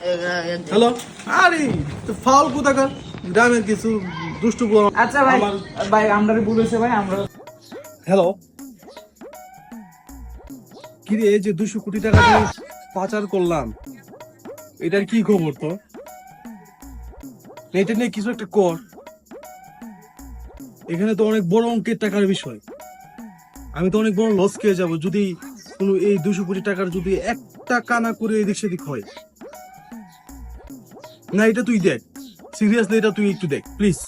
Hello আরে তো foul কোথাকার গ্রামের কিছু দুষ্টু বল। আচ্ছা ভাই ভাই আমরা বলেছে ভাই আমরা হ্যালো কি রে এই যে দুশো কোটি টাকা যে পাচার করলাম এটার কি খবর তো এটা নিয়ে কিছু একটা কর। এখানে তো অনেক বড় অঙ্কের টাকার বিষয়। আমি তো অনেক বড় লস খেয়ে যাব যদি কোনো এই দুশো কোটি টাকার যদি একটা কানা করে এদিক সেদিক হয়। না এটা তুই দেখ। সিরিয়াসলি এটা তুই একটু দেখ প্লিজ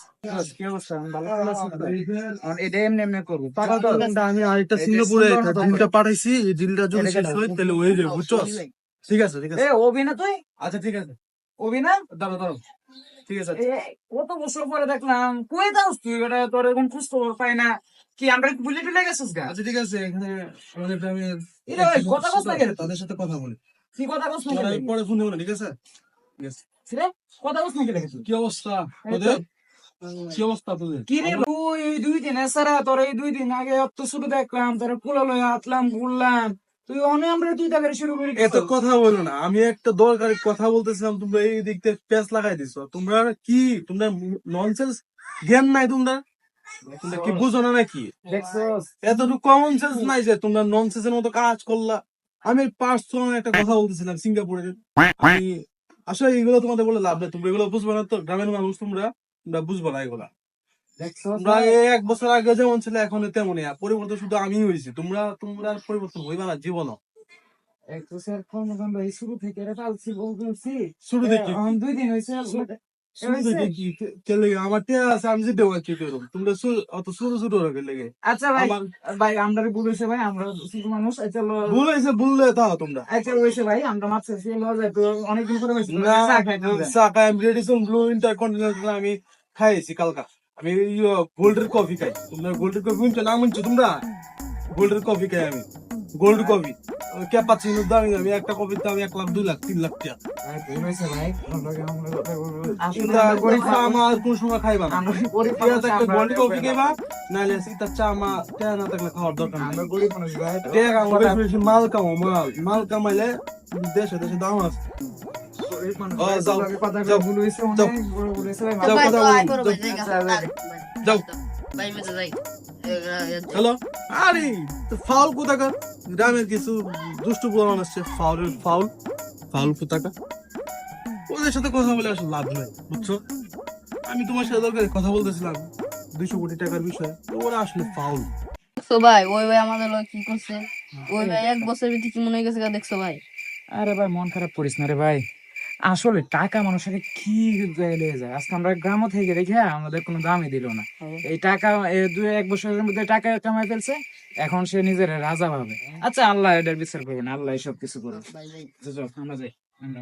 আমি আরেকটা সিঙ্গাপুরে কথা ডিলটা পাঠাইছি এই ডিলটা যদি শেষ হয় তাহলে হয়ে যাবে বুঝছ? ঠিক আছে ঠিক আছে। অভিনা তুই? আচ্ছা ঠিক আছে। অভিনা ঠিক আছে কত বছর পরে দেখলাম। কই তুই? এটা তোর এখন খোঁজ খবর পাই না। কি আমরা ভুলে টুলে গেছিস গা? আচ্ছা ঠিক আছে এখানে আমাদের গ্রামের এটা ভাই, কথা তাদের- সাথে কথা বলি। কি কথা বলছ পরে ফোন দেবো না, ঠিক আছে? ঠিক আছে কথা বলছ নাকি দেখেছিস কি অবস্থা তোদের? কি অবস্থা তোদের? কি রে এই দুই দিন এসারা তোর এই দুই দিন আগে অত শুরু দেখলাম তোর কুলো লয়ে হাতলাম ঘুরলাম। তুই অনেক আমরা তুই তাকে শুরু করে এত কথা বলো না আমি একটা দরকারি কথা বলতেছিলাম তোমরা এই দিক থেকে প্যাচ লাগাই দিছো। তোমরা কি তোমরা ননসেন্স জ্ঞান নাই তোমরা? তোমরা কি বুঝো না নাকি? এতটুকু কমন সেন্স নাই যে তোমরা ননসেন্সের মতো কাজ করলা। আমি পার্সোনাল একটা কথা বলতেছিলাম সিঙ্গাপুরের। আমি আসলে এগুলো তোমাদের বলে লাভ নেই। তোমরা এগুলো বুঝবে না তো গ্রামের মানুষ তোমরা তোমরা বুঝবে না এগুলা। তোমরা এক বছর আগে যেমন ছিল এখন তেমনই। পরিবর্তন শুধু আমি হয়েছি। তোমরা তোমরা পরিবর্তন হইবা না জীবনও। এক বছর কর্মকাণ্ড শুরু থেকে পালছি বলছি শুরু থেকে। দুই দিন হয়েছে আচ্ছা ভাই ভাই আমরা ভাই আমরা মানুষ আচ্ছা ভুল হয়েছে ভুললে তাও তোমরা। আচ্ছা হয়েছে ভাই আমরা মাছ অনেকদিন ব্লু ইন্টারকন্টিনেন্টাল আমি খাইছি কালকা। আমি গোল্ডের কফি খাই। তোমরা গোল্ডের কফি শুনছো? না শুনছো তোমরা? গোল্ডের কফি খাই আমি। গোল্ড কফি ক্যাপাচিনো দামি আমি একটা কফির দাম এক লাখ দুই লাখ তিন লাখ টাকা গরিব চা কোন সময় খাইবা? গোল্ড নাহলে সীতা চা মা টিয়া না থাকলে খাওয়ার দরকার বেশি মাল কামাও মাল। মাল কামাইলে দেশে দেশে দাম আছে। হ্যালো? আরে ফাউল কোথাকার? গ্রামের কিছু দুষ্টু বলান আসছে ফাউলের ফাউল ফাউল কোথাকা ওদের সাথে কথা বলে আসলে লাভ নাই বুঝছ? আমি তোমার সাথে দরকার কথা বলতেছিলাম দুইশো কোটি টাকার বিষয়ে ওরা আসলে ফাউল। দেখছ ভাই ওই ভাই আমাদের লগে কি করছে? ওই ভাই এক বছর ভিতরে কি মনে হয়ে গেছে গা দেখছ ভাই? আরে ভাই মন খারাপ করিস না রে ভাই। আসলে টাকা মানুষের কি জায়গায় যায়? আজকে আমরা গ্রামও থেকে দেখে আমাদের কোনো দামই দিল না। এই টাকা দু দুই এক বছরের মধ্যে টাকা কামাই ফেলছে এখন সে নিজের রাজা ভাবে। আচ্ছা আল্লাহ এটার বিচার করবে না আল্লাহ সব কিছু করবে ভাই ভাই চল, আমরা যাই। আমরা।